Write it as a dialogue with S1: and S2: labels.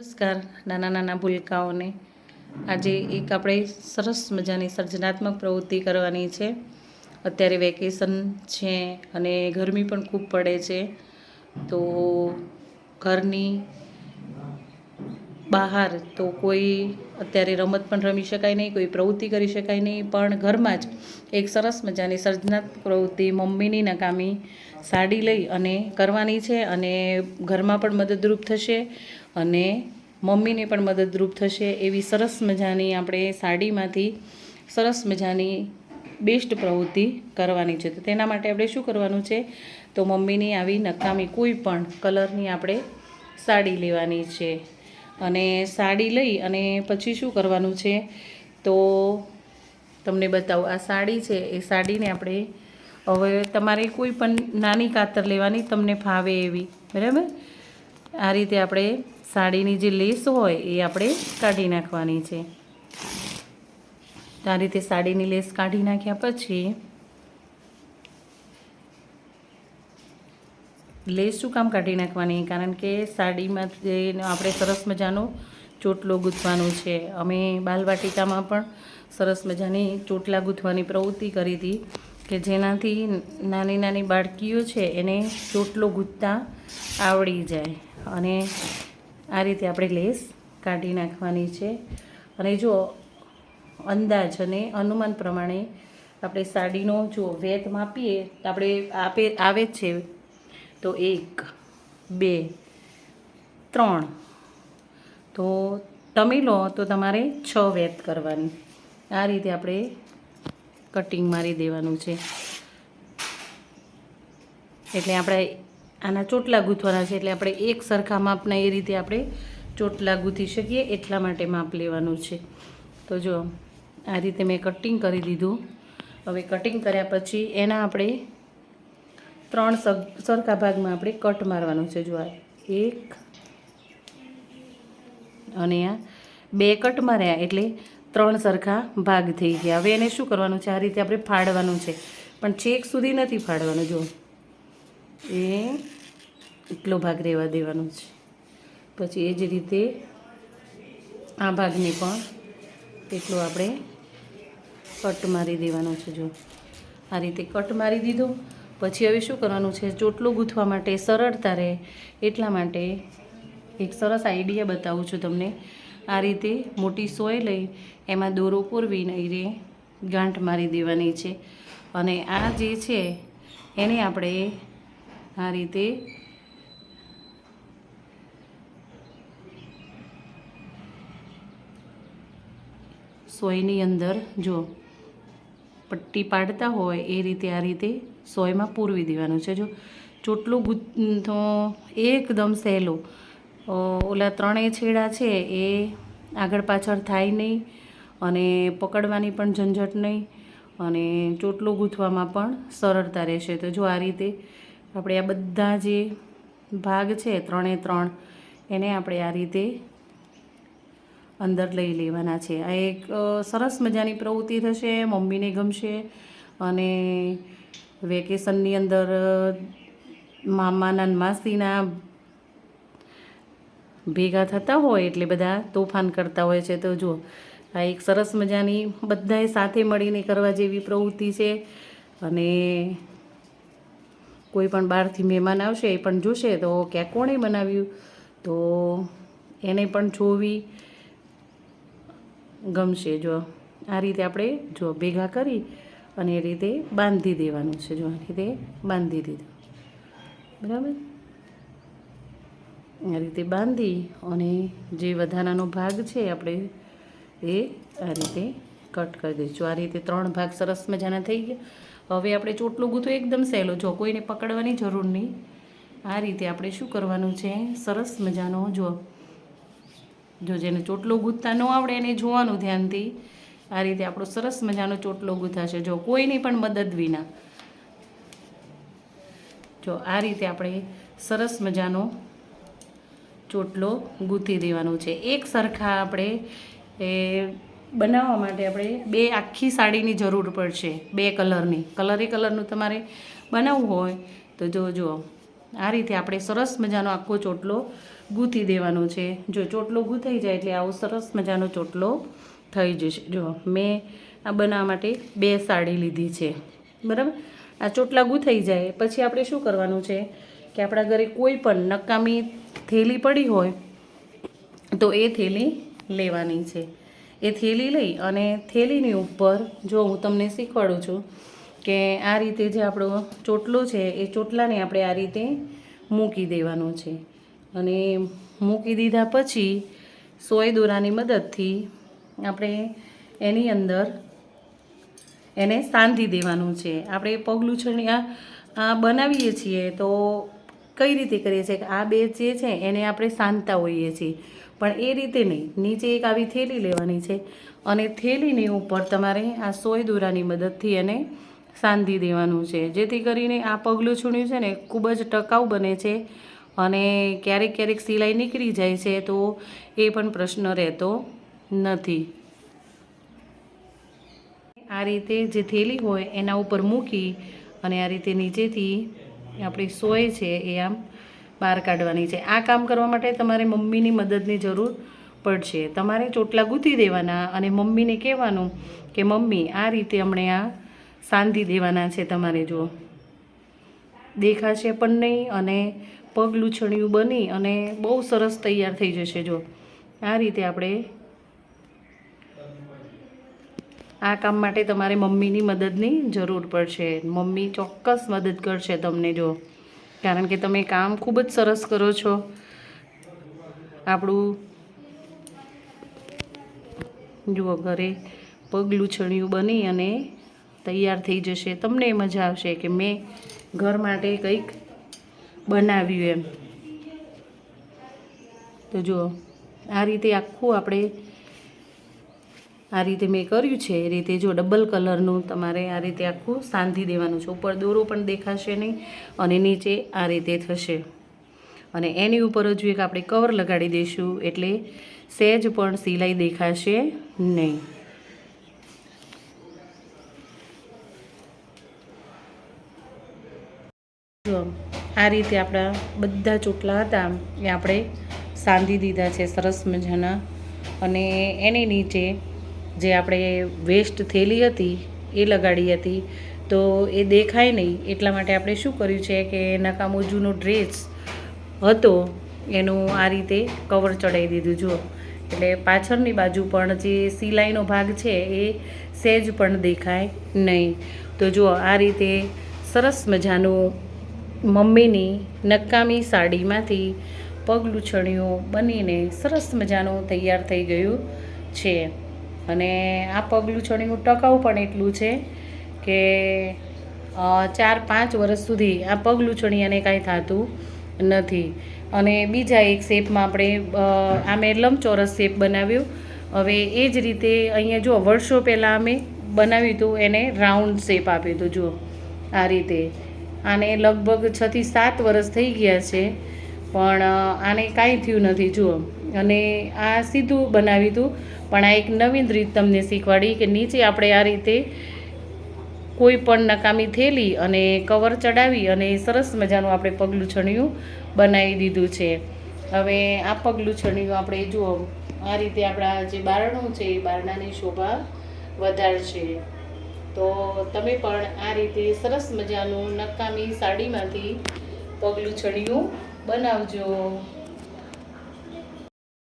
S1: નમસ્કાર, નાના નાના ભૂલકાઓને. આજે એક આપણે સરસ મજાની સર્જનાત્મક પ્રવૃત્તિ કરવાની છે. અત્યારે વેકેશન છે અને ગરમી પણ ખૂબ પડે છે. તો ઘરની બહાર તો કોઈ અત્યારે રમત પણ રમી શકાય નહીં, કોઈ પ્રવૃત્તિ કરી શકાય નહીં, પણ ઘરમાં જ એક સરસ મજાની સર્જનાત્મક પ્રવૃત્તિ મમ્મીની નકામી સાડી લઈ અને કરવાની છે અને ઘરમાં પણ મદદરૂપ થશે. અને મમ્મીને પણ મદદરૂપ થશે એવી સરસ મજાની આપણે સાડીમાંથી સરસ મજાની બેસ્ટ પ્રવૃત્તિ કરવાની છે. તો તેના માટે આપણે શું કરવાનું છે? તો મમ્મીની આવી નકામી કોઈ પણ કલરની આપણે સાડી લેવાની છે. અને સાડી લઈ અને પછી શું કરવાનું છે? તો તમને બતાવું, આ સાડી છે, એ સાડીને આપણે હવે તમારે કોઈ પણ નાની કાતર લેવાની તમને ફાવે એવી, બરાબર? આ રીતે આપણે સાડીની જે લેસ હોય એ આપણે કાઢી નાખવાની છે. આ રીતે સાડીની લેસ કાઢી નાખ્યા પછી લેસ શું કામ કાઢી નાખવાની? કારણ કે સાડીમાં આપણે સરસ મજાનો ચોટલો ગૂંથવાનું છે. અમે બાલવાટિકામાં પણ સરસ મજાની ચોટલા ગૂંથવાની પ્રવૃત્તિ કરી હતી કે જેનાથી નાની નાની બાળકીઓ છે એને ચોટલો ગૂંથતા આવડી જાય. અને આ રીતે આપણે લેસ કાઢી નાખવાની છે. અને જો અંદાજ અને અનુમાન પ્રમાણે આપણે સાડીનો જો વેત માપીએ, તો આપણે આપે, આવે છે. તો એક, બે, ત્રણ. તો તમે લો, તો તમારે છ વેત કરવાની. આ રીતે આપણે કટિંગ મારી દેવાનું છે. એટલે આપણે આના ચોટલા ગૂંથવાના છે એટલે આપણે એક સરખા માપના એ રીતે આપણે ચોટલા ગૂંથી શકીએ, એટલા માટે માપ લેવાનું છે. તો જો, આ રીતે મેં કટિંગ કરી દીધું. હવે કટિંગ કર્યા પછી એના આપણે ત્રણ સરખા ભાગમાં આપણે કટ મારવાનું છે. જો આ એક અને આ બે કટ માર્યા એટલે ત્રણ સરખા ભાગ થઈ ગયા. હવે એને શું કરવાનું છે? આ રીતે આપણે ફાડવાનું છે. પણ છેક સુધી નથી ફાડવાનું, જો. એ એટલો ભાગ રહેવા દેવાનો છે. પછી એ જ રીતે આ ભાગને પણ એટલો આપણે કટ મારી દેવાનો છે જો. આ રીતે કટ મારી દીધો. પછી હવે શું કરવાનું છે? ચોટલો ગૂંથવા માટે સરળતા રહે એટલા માટે એક સરસ આઈડિયા બતાવું છું તમને. આ રીતે મોટી સોય લઈ એમાં દોરો પૂરવી એ રે ગાંઠ મારી દેવાની છે. અને આ જે છે, એને આપણે આ રીતે સોયની અંદર જો પટ્ટી પાડતા હોય એ રીતે આ રીતે સોયમાં પૂરવી દેવાનું છે. જો ચોટલું ગૂંથો એકદમ સહેલું. ઓલા ત્રણેય છેડા છે એ આગળ પાછળ થાય નહીં અને પકડવાની પણ ઝંઝટ નહીં અને ચોટલું ગૂંથવામાં પણ સરળતા રહેશે. તો જો આ રીતે આપણે આ બધા જે ભાગ છે, ત્રણે ત્રણ, એને આપણે આ રીતે અંદર લઈ લેવાના છે. આ એક સરસ મજાની પ્રવૃત્તિ થશે, મમ્મીને ગમશે અને વેકેશનની અંદર મામાના માસીના ભેગા થતા હોય એટલે બધા તોફાન કરતા હોય છે. તો જુઓ, આ એક સરસ મજાની બધાએ સાથે મળીને કરવા જેવી પ્રવૃત્તિ છે અને કોઈ પણ બહારથી મહેમાન આવશે, એ પણ જોશે, તો કે કોણે બનાવ્યું? તો એને પણ જોવી ગમશે જો. આ રીતે આપણે જો ભેગા કરી અને એ રીતે બાંધી દેવાનું છે જો, આ રીતે બાંધી દીધું. બરાબર? આ રીતે બાંધી અને જે વધારાનો ભાગ છે આપણે એ આ રીતે કટ કરી દઈશું. આ રીતે ત્રણ ભાગ સરસ મજાના થઈ ગયા. હવે આપણે ચોટલું ગૂંથો એકદમ સહેલો. જો કોઈને પકડવાની જરૂર નહીં, આ રીતે આપણે શું કરવાનું છે? સરસ મજાનો જો જો જેને ચોટલો ગૂંથતા ન આવડે એને જોવાનું ધ્યાનથી. આ રીતે આપણો સરસ મજાનો ચોટલો ગૂંથાશે. જો કોઈની પણ મદદ વિના. જો આ રીતે આપણે સરસ મજાનો ચોટલો ગૂંથી દેવાનો છે. એક સરખા આપણે એ બનાવવા માટે આપણે બે આખી સાડીની જરૂર પડશે, બે કલરની. કલર કલરનું તમારે બનાવવું હોય તો જો જુઓ આ રીતે આપણે સરસ મજાનો આખો ચોટલો ગૂંથી દેવાનો છે. જો ચોટલો ગૂંથાઈ જાય એટલે આવો સરસ મજાનો ચોટલો થઈ જશે. જો, મેં આ બનાવવા માટે બે સાડી લીધી છે. બરાબર? આ ચોટલા ગૂંથાઈ જાય, પછી આપણે શું કરવાનું છે કે આપણા ઘરે કોઈ પણ નકામી થેલી પડી હોય તો એ થેલી લેવાની છે. એ થેલી લઈ અને થેલીની ઉપર જો હું તમને શીખવાડું છું કે આ રીતે જે આપણો ચોટલો છે, એ ચોટલાને આપણે આ રીતે મૂકી દેવાનો છે. અને મૂકી દીધા પછી સોય દોરાની મદદથી આપણે એની અંદર એને સાંધી દેવાનું છે. આપણે પગલું આ આ બનાવીએ છીએ તો કઈ રીતે કરીએ છીએ આ બે જે છે એને આપણે સાંધતા હોઈએ છીએ. પણ એ રીતે નહીં. નીચે એક આવી થેલી લેવાની છે અને થેલીની ઉપર તમારે આ સોય દોરાની મદદથી એને સાંધી દેવાનું છે. જેથી કરીને આ પગલું છૂણ્યું છે ને ખૂબ જ ટકાઉ બને છે અને ક્યારેક ક્યારેક સિલાઈ નીકળી જાય છે તો એ પણ પ્રશ્ન રહેતો નથી. આ રીતે જે થેલી હોય એના ઉપર મૂકી અને આ રીતે નીચેથી આપણી સોય છે એ આમ બહાર કાઢવાની છે. આ કામ કરવા માટે તમારે મમ્મીની મદદની જરૂર પડશે. તમારે ચોટલા ગૂંથી દેવાના અને મમ્મીને કહેવાનું કે, મમ્મી, આ રીતે હમણે આ સાંધી દેવાના છે તમારે જો દેખાશે પણ નહીં અને પગ લૂછણિયું બની અને બહુ સરસ તૈયાર થઈ જશે. જો આ રીતે આપણે આ કામ માટે તમારે મમ્મીની મદદની જરૂર પડશે. મમ્મી ચોક્કસ મદદ કરશે તમને જો કારણ કે તમે કામ ખૂબ જ સરસ કરો છો. આપણું જુઓ, ઘરે પગલું છણિયું બની અને તૈયાર થઈ જશે. તમને મજા આવશે કે મેં ઘર માટે કંઈક બનાવ્યું એમ. તો જુઓ, આ રીતે આખું આપણે આ રીતે મેં કર્યું છે, એ રીતે જો ડબલ કલરનું તમારે આ રીતે આખું સાંધી દેવાનું છે. ઉપર દોરો પણ દેખાશે નહીં અને નીચે આ રીતે થશે. અને એની ઉપર હજુ એક આપણે કવર લગાડી દઈશું એટલે સહેજ પણ સિલાઈ દેખાશે નહીં. જો, આ રીતે આપણા બધા ચોટલા હતા, એ આપણે સાંધી દીધા છે સરસ મજાના. અને એની નીચે જે આપણે વેસ્ટ થેલી હતી, એ લગાડી હતી, તો એ દેખાય નહીં. એટલા માટે આપણે શું કર્યું છે કે નકામો જૂનો ડ્રેસ હતો, એનું આ રીતે કવર ચડાવી દીધું. જુઓ. એટલે પાછળની બાજુ પણ જે સિલાઈનો ભાગ છે, એ સહેજ પણ દેખાય નહીં. તો જુઓ, આ રીતે સરસ મજાનું મમ્મીની નકામી સાડીમાંથી પગલું છણિયું બનીને સરસ મજાનું તૈયાર થઈ ગયું છે. અને આ પગલું છણિયું ટકાઉ પણ એટલું છે કે ચાર, પાંચ વર્ષ સુધી આ પગલું છણિયાને કાંઈ થતું નથી. અને બીજા એક શેપમાં આપણે આ મેં લંબચોરસ શેપ બનાવ્યું. હવે એ જ રીતે અહીંયા જો વર્ષો પહેલાં અમે બનાવ્યું હતું એને રાઉન્ડ શેપ આપ્યું હતું જુઓ, આ રીતે. આને લગભગ છથી સાત વર્ષ થઈ ગયા છે, પણ આને કાંઈ થયું નથી, જુઓ. અને આ સીધું બનાવ્યું હતું પણ આ એક નવીન રીત તમને શીખવાડી કે નીચે આપણે આ રીતે કોઈ પણ નકામી થેલી અને કવર ચડાવી અને સરસ મજાનું આપણે પગલું છણિયું બનાવી દીધું છે. હવે આ પગલું છણિયું આપણે જુઓ, આ રીતે આપણા જે બારણું છે એ બારણાની શોભા વધારશે. તો તમે પણ આ રીતે સરસ મજાનું નકામી સાડીમાંથી પગલું છણિયું બનાવજો.